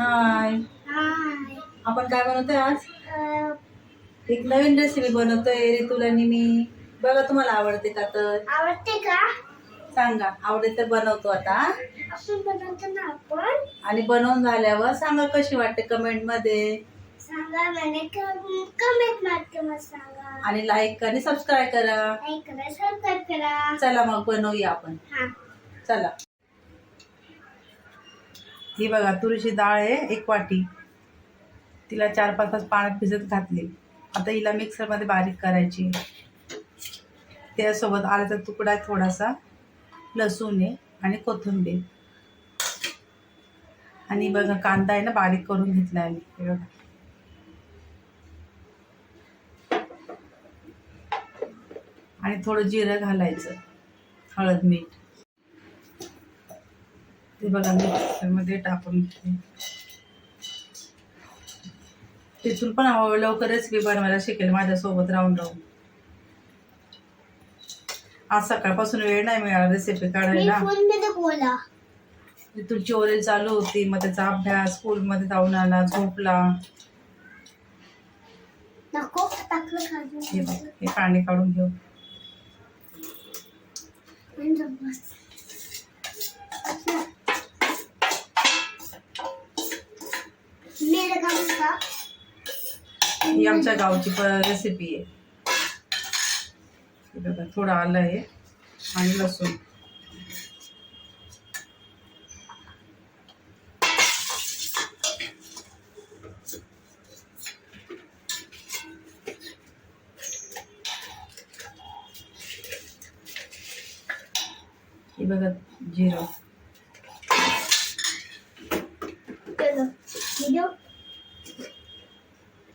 हाय आपण काय बनवतोय आज? एक नवीन रेसिपी बनवतोय ऋतुला आणि मी. बघा तुम्हाला आवडते का तर? आवडते का? सांगा आवडते तर बनवतो आता. आपण बनवतो ना आपण. आणि बनवून झाल्यावर सांगा कशी वाटते कमेंटमध्ये. सांगा कमेंट सांगा. आणि लाईक आणि सबस्क्राईब करा. लाईक करा सबस्क्राईब करा. चला मग बनवूया आपण. चला. ही बघा तुरीची डाळ आहे एक वाटी. तिला चार पाच तास पाण्यात भिजत घातली. आता हिला मिक्सरमध्ये बारीक करायची. त्यासोबत आल्याचा तुकडा आहे थोडासा. लसूण आहे आणि कोथिंबीर. आणि बघा कांदा आहे ना बारीक करून घेतला आहे मी. बघा. आणि थोडं जिरं घालायचं. हळद मीठ. ते बघा मिक्सरमध्ये टाकून घेते. तिथून पण हळू लवकर रेसिपी बनवायला शिकेल माझ्यासोबत राहून राहून. आज सकाळपासून वेळ नाही मिळाला रेसिपी मी काढायला. तुझी ओरेल चालू होती मग त्याचा अभ्यास स्कूलमध्ये जाऊन आला झोपला. हे हे पाणी काढून घेऊ. ही आमच्या गावची रेसिपी हे बघा थोडं आलं आहे. आणि लसूण.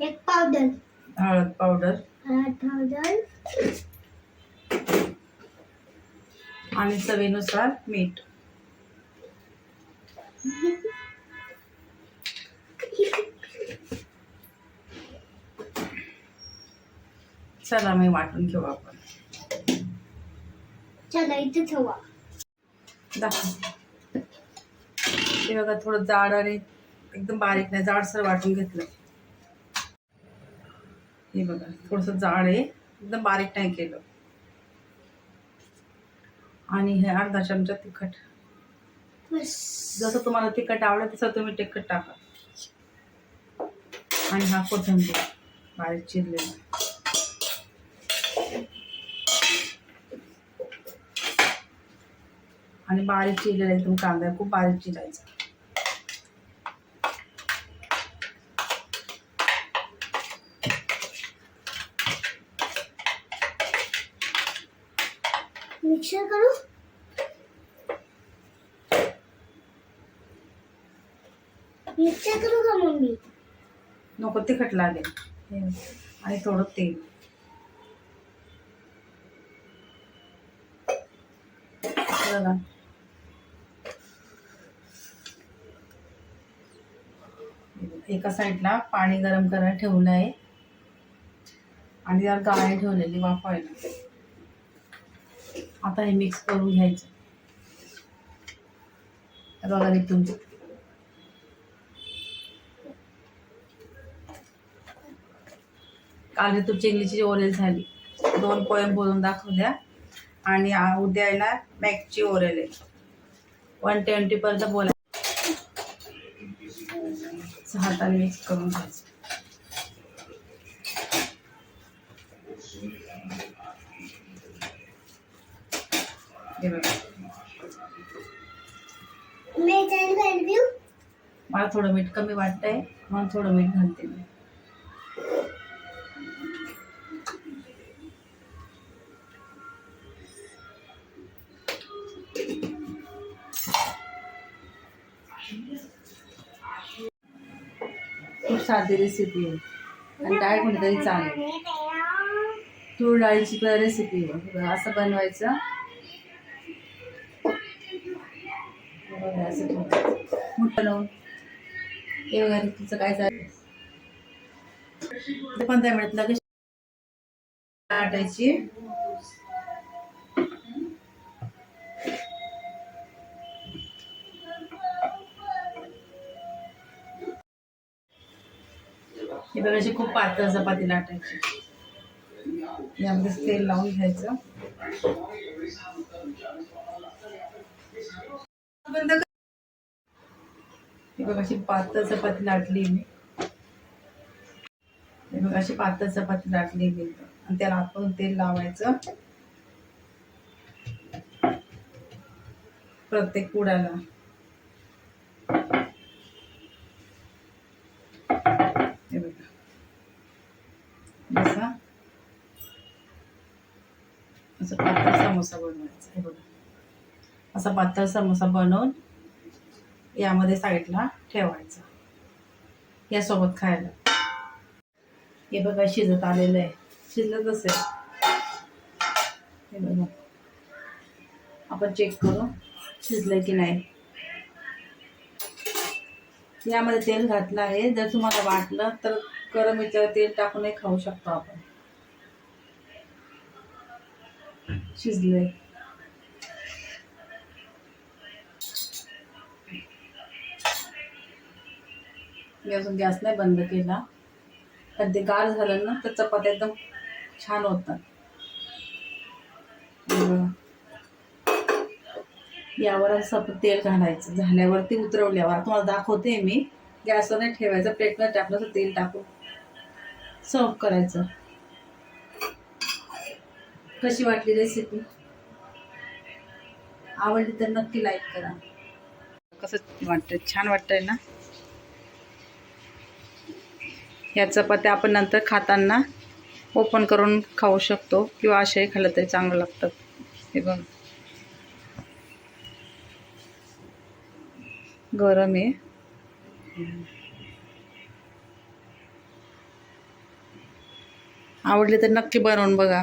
एक पावडर हळद पावडर हळद पावडर आणि चवीनुसार मीठ. चला मी वाटून घेऊ आपण. चला इथे ठेवा. दाखव. हे बघा थोडं जाड आणि एकदम बारीक नाही जाडसर वाटून घेतलं. हे बघा थोडंसं जाड आहे. एकदम बारीक नाही केलं. आणि हे अर्धा चमचा तिखट. जसं तुम्हाला तिखट आवडेल तसं तुम्ही तिखट टाका. आणि हा कोथिंबीर बारीक चिरलेला. आणि बारीक चिरलेला एकदम कांदा खूप बारीक चिरायचा. मिक्सर करू मिक्सर करू का मम्मी? नको तिखट लागेल. आणि थोडं तेल. बघा. एका साईडला पाणी गरम करायला ठेवलं आहे आणि त्यावर गाळे ठेवलेली वाफवायला आता हे मिक्स करून घ्यायचं. बघा इथून काल तू चिंगलीची ओरेल झाली. दोन पोयम बोलून दाखवल्या. आणि उद्या येणार मॅकची ओरेल आहे. वन ट्वेंटी पर्यंत बोला. हाताने मिक्स करून घ्यायचं. हे बघा. मला थोडं मीठ कमी वाटतंय म्हणून थोडं मीठ घालते मी. खूप साधी रेसिपी आहे. आणि काय कोणी तरी चालेल तूर डाळीची रेसिपी आहे. असं बनवायचं. बघा, असं मोठं बनवून हे वगैरे तुमचं काय चालेल ते पंधरा मिनिट लगेच आटायची? हे बघ अशी खूप पातळ चपाती लाटायची यामध्ये तेल लावून घ्यायचं. बंद हे बघ अशी पातळ चपाती लाटली मी. हे बघ अशी पातळ चपाती लाटली मी. आणि त्याला आपण तेल लावायचं. प्रत्येक कुडाला हे बघा. असं पातळ समोसा बनवायचा. हे बघा. असा पातळ समोसा बनवून यामध्ये साईडला ठेवायचा. यासोबत खायला. हे बघा शिजत आलेलं आहे. शिजलंच असेल. हे बघा. आपण चेक करू शिजलंय की नाही. यामध्ये तेल घातलं आहे. जर तुम्हाला वाटलं तर गरम याच्यावर तेल टाकूनही खाऊ शकतो आपण. शिजलंय. मी अजून गॅस नाही बंद केला. पण ते गार झालं ना तर चपात्या एकदम छान होतात. यावर असं तेल घालायचं. झाल्यावरती उतरवल्यावर. तुम्हाला दाखवते मी. गॅसवर नाही ठेवायचं. प्लेटवर टाकलं तर तेल टाकून सर्व करायचं. कशी वाटली रेसिपी आवडली तर नक्की लाईक करा. कसं वाटतं छान वाटतंय ना? ह्या चपात्या आपण नंतर खाताना ओपन करून खाऊ शकतो किंवा असेही खाल्लं तरी चांगलं लागतं. हे बघ. गरम आहे. आवडले तर नक्की बनवून बघा.